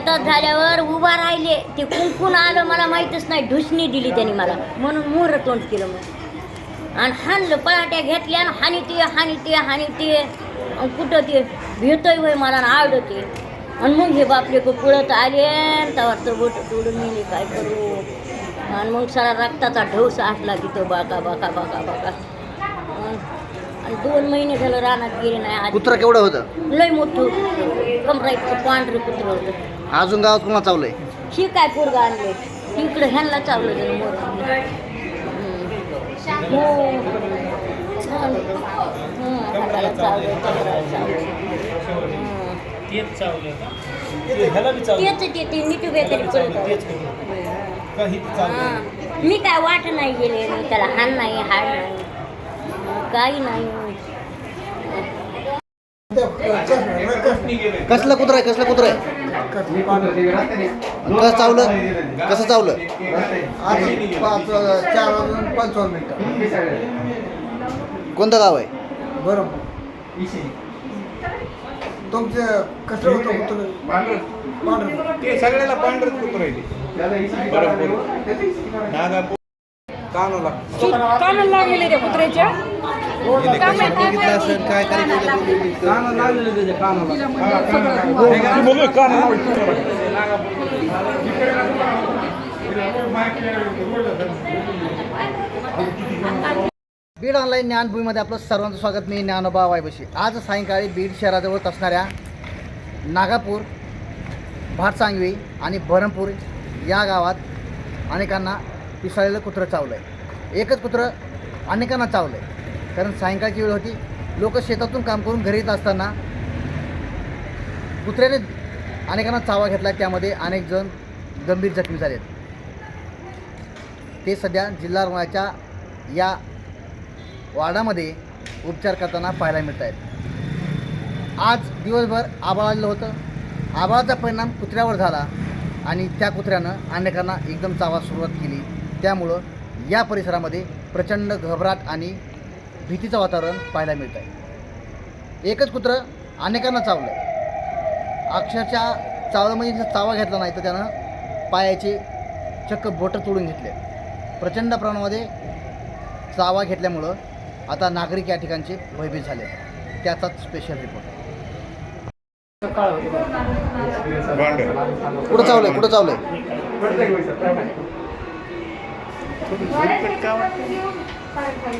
शेतात झाल्यावर उभा राहिले ते कुंकून आलं मला माहीतच नाही ढुसणी दिली त्यांनी मला. म्हणून मोहर तोंड केलं मग. आणि हाणलं पराट्या घेतल्या आणि हानी ते हानी ते हानी ते आणि कुठं ते भेटतोय होय मला आवडते आणि मग हे बापले पुळत आले तेव्हा तर बोट तोडून नेली काय करू? आणि मग सारा रक्ताचा ढोस आटला तिथं बाका बाका बाका बाका. आणि दोन महिने झालं रानात गेले नाही. कुत्रा केवढं होतं? लय मोठं. कमराईचं पांढरं कुत्र होतं. अजून गावात कोणा चावलंय? ही काय पोरगा आणले इकडे ह्यांना चावलं हो हं, हं. हं. मी काय वाट नाही गेले मी त्याला हाण नाही हाड नाही हं, काही नाही. कसलं कुत्रा आहे कसलं कुत्रा आहे? कसं चावलं? कसं चावलं? आज पाच चार वाजून पंचावन्न मिनिटं. कोणतं गाव आहे? बरोबर. तुमचं कसं होतं कुत्रं? पांढरं. ते सगळ्याला पांढरच कुत्र आहे. बरोबर. कानोला. कानाला लागलेले रे कुत्र्याच्या बीड ऑनलाईन ज्ञानभूमीमध्ये आपलं सर्वांचं स्वागत. मी ज्ञानोबा वायबशी. आज सायंकाळी बीड शहराजवळ असणाऱ्या नागापूर भातसांगवी आणि बरमपूर या गावात अनेकांना पिसाळलेलं कुत्रं चावलं आहे एकच कुत्रं अनेकांना चावलं आहे कारण सायंकाळची वेळ होती. लोक शेतातून काम करून घरी येत असताना कुत्र्याने अनेकांना चावा घेतला त्यामध्ये अनेक जण गंभीर जखमी झालेत ते सध्या जिल्हा रुग्णाच्या या वार्डामध्ये उपचार करताना पाहायला मिळत आहेत आज दिवसभर आबाळ आलेलं होतं. आबाळाचा परिणाम कुत्र्यावर झाला आणि त्या कुत्र्यानं अनेकांना एकदम चावा सुरुवात केली. त्यामुळं या परिसरामध्ये प्रचंड घबराट आणि भीतीचं वातावरण पाहायला मिळत आहे एकच कुत्रं अनेकांना चावलं अक्षरशः चावलं म्हणजे चावा घेतला नाही तर त्यानं पायाचे चक्क बोटं तोडून घेतले. प्रचंड प्रमाणामध्ये चावा घेतल्यामुळं आता नागरिक या ठिकाणचे भयभीत झाले. त्याचाच स्पेशल रिपोर्ट कुठं चावलंय? कुठं चावलंय? हां बरोबर